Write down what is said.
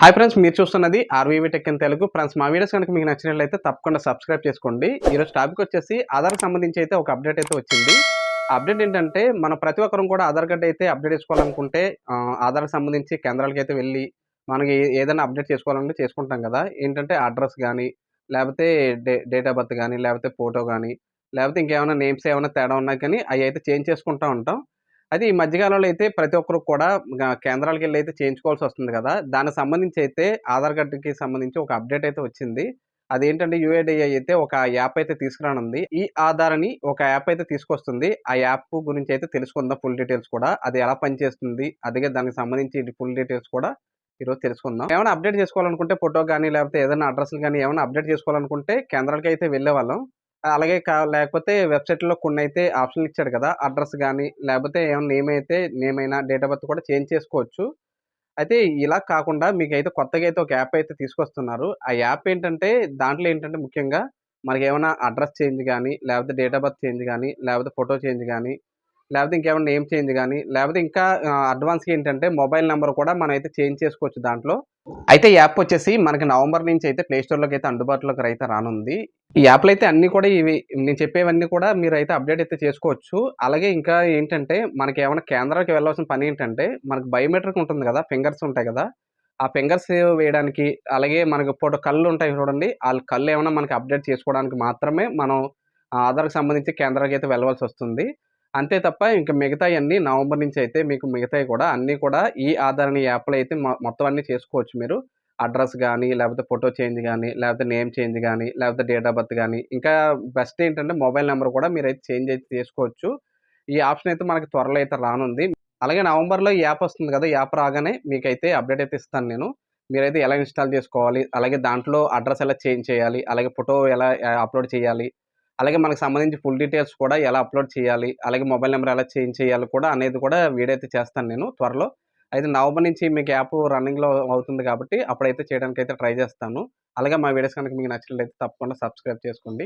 Hi friends మీరు చూస్తున్నది RVV tech in Telugu friends మా వీడియోస్ కనుక మీకు నచ్చినట్లయితే తప్పకుండా సబ్స్క్రైబ్ చేసుకోండి. ఈరోజు టాపిక్ వచ్చేసి ఆధార్ సంబంధించి అయితే ఒక అప్డేట్ అయితే వచ్చింది. అప్డేట్ ఏంటంటే మన ప్రతి ఒక్కరం కూడా ఆధార్ కార్డ్ అయితే అప్డేట్ చేసుకోవాలనుకుంటే ఆధార్ ఆధార్కి సంబంధించి కేంద్రాలకి అయితే వెళ్ళి మనకి ఏదైనా అప్డేట్ చేసుకోవాలంటే చేసుకుంటాం కదా. ఏంటంటే అడ్రస్ కానీ లేకపోతే డే డేట్ ఆఫ్ బర్త్ కానీ లేకపోతే ఫోటో కానీ లేకపోతే ఇంకేమైనా నేమ్స్ ఏమైనా తేడా ఉన్నా కానీ అవి అయితే చేంజ్ చేసుకుంటూ ఉంటాం. అయితే ఈ మధ్యకాలంలో అయితే ప్రతి ఒక్కరు కూడా కేంద్రాలకు వెళ్ళి అయితే చేయించుకోవాల్సి వస్తుంది కదా. దానికి సంబంధించి అయితే ఆధార్ కార్డుకి సంబంధించి ఒక అప్డేట్ అయితే వచ్చింది. అదేంటంటే యూఐడిఐ అయితే ఒక యాప్ అయితే తీసుకురానుంది. ఈ ఆధార్ అని ఒక యాప్ అయితే తీసుకొస్తుంది. ఆ యాప్ గురించి అయితే తెలుసుకుందాం ఫుల్ డీటెయిల్స్ కూడా. అది ఎలా పనిచేస్తుంది? అదిగే దానికి సంబంధించి ఫుల్ డీటెయిల్స్ కూడా ఈరోజు తెలుసుకుందాం. ఏమైనా అప్డేట్ చేసుకోవాలనుకుంటే ఫోటో కానీ లేకపోతే ఏదైనా అడ్రస్లు కానీ ఏమైనా అప్డేట్ చేసుకోవాలనుకుంటే కేంద్రాలకి అయితే వెళ్ళే వాళ్ళం అలాగే కా లేకపోతే వెబ్సైట్లో కొన్ని అయితే ఆప్షన్లు ఇచ్చాడు కదా అడ్రస్ కానీ లేకపోతే ఏమైనా నేమ్ అయితే నేమ్ అయినా డేట్ ఆఫ్ బర్త్ కూడా చేంజ్ చేసుకోవచ్చు. అయితే ఇలా కాకుండా మీకు అయితే కొత్తగా అయితే ఒక యాప్ అయితే తీసుకొస్తున్నారు. ఆ యాప్ ఏంటంటే దాంట్లో ఏంటంటే ముఖ్యంగా మనకి ఏమైనా అడ్రస్ చేంజ్ కానీ లేకపోతే డేట్ ఆఫ్ బర్త్ చేంజ్ కానీ లేకపోతే ఫోటో చేంజ్ కానీ లేకపోతే ఇంకేమైనా నేమ్ చేంజ్ కానీ లేకపోతే ఇంకా అడ్వాన్స్గా ఏంటంటే మొబైల్ నెంబర్ కూడా మనం అయితే చేంజ్ చేసుకోవచ్చు దాంట్లో. అయితే యాప్ వచ్చేసి మనకి నవంబర్ నుంచి అయితే ప్లే స్టోర్లోకి అయితే అందుబాటులోకి అయితే రానుంది. ఈ యాప్లు అయితే అన్ని కూడా ఇవి నేను చెప్పేవన్నీ కూడా మీరు అయితే అప్డేట్ అయితే చేసుకోవచ్చు. అలాగే ఇంకా ఏంటంటే మనకి ఏమైనా కేంద్రానికి వెళ్ళాల్సిన పని ఏంటంటే మనకి బయోమెట్రిక్ ఉంటుంది కదా ఫింగర్స్ ఉంటాయి కదా. ఆ ఫింగర్స్ వేయడానికి అలాగే మనకి ఫోటో కళ్ళు ఉంటాయి చూడండి వాళ్ళ కళ్ళు ఏమైనా మనకి అప్డేట్ చేసుకోవడానికి మాత్రమే మనం ఆధార్కి సంబంధించి కేంద్రానికి అయితే వెళ్ళవలసి వస్తుంది. అంతే తప్ప ఇంకా మిగతా అన్నీ నవంబర్ నుంచి అయితే మీకు మిగతాయి కూడా. అన్నీ కూడా ఈ ఆధారణ యాప్లో అయితే మొత్తం అన్నీ చేసుకోవచ్చు మీరు. అడ్రస్ కానీ లేకపోతే ఫోటో చేంజ్ కానీ లేకపోతే నేమ్ చేంజ్ కానీ లేకపోతే డేట్ ఆఫ్ బర్త్ కానీ ఇంకా బెస్ట్ ఏంటంటే మొబైల్ నెంబర్ కూడా మీరు అయితే చేంజ్ అయితే చేసుకోవచ్చు. ఈ ఆప్షన్ అయితే మనకి త్వరలో అయితే రానుంది. అలాగే నవంబర్లో ఈ యాప్ వస్తుంది కదా యాప్ రాగానే మీకైతే అప్డేట్ అయితే ఇస్తాను నేను. మీరైతే ఎలా ఇన్స్టాల్ చేసుకోవాలి అలాగే దాంట్లో అడ్రస్ ఎలా చేంజ్ చేయాలి అలాగే ఫోటో ఎలా అప్లోడ్ చేయాలి అలాగే మనకు సంబంధించి ఫుల్ డీటెయిల్స్ కూడా ఎలా అప్లోడ్ చేయాలి అలాగే మొబైల్ నెంబర్ ఎలా చేంజ్ చేయాలి కూడా అనేది కూడా వీడియో అయితే చేస్తాను నేను త్వరలో. అయితే నవంబర్ నుంచి మీకు యాప్ రన్నింగ్లో అవుతుంది కాబట్టి అప్పుడైతే చేయడానికి అయితే ట్రై చేస్తాను. అలాగే మా వీడియోస్ కనుక మీకు నచ్చినట్లయితే తప్పకుండా సబ్స్క్రైబ్ చేసుకోండి.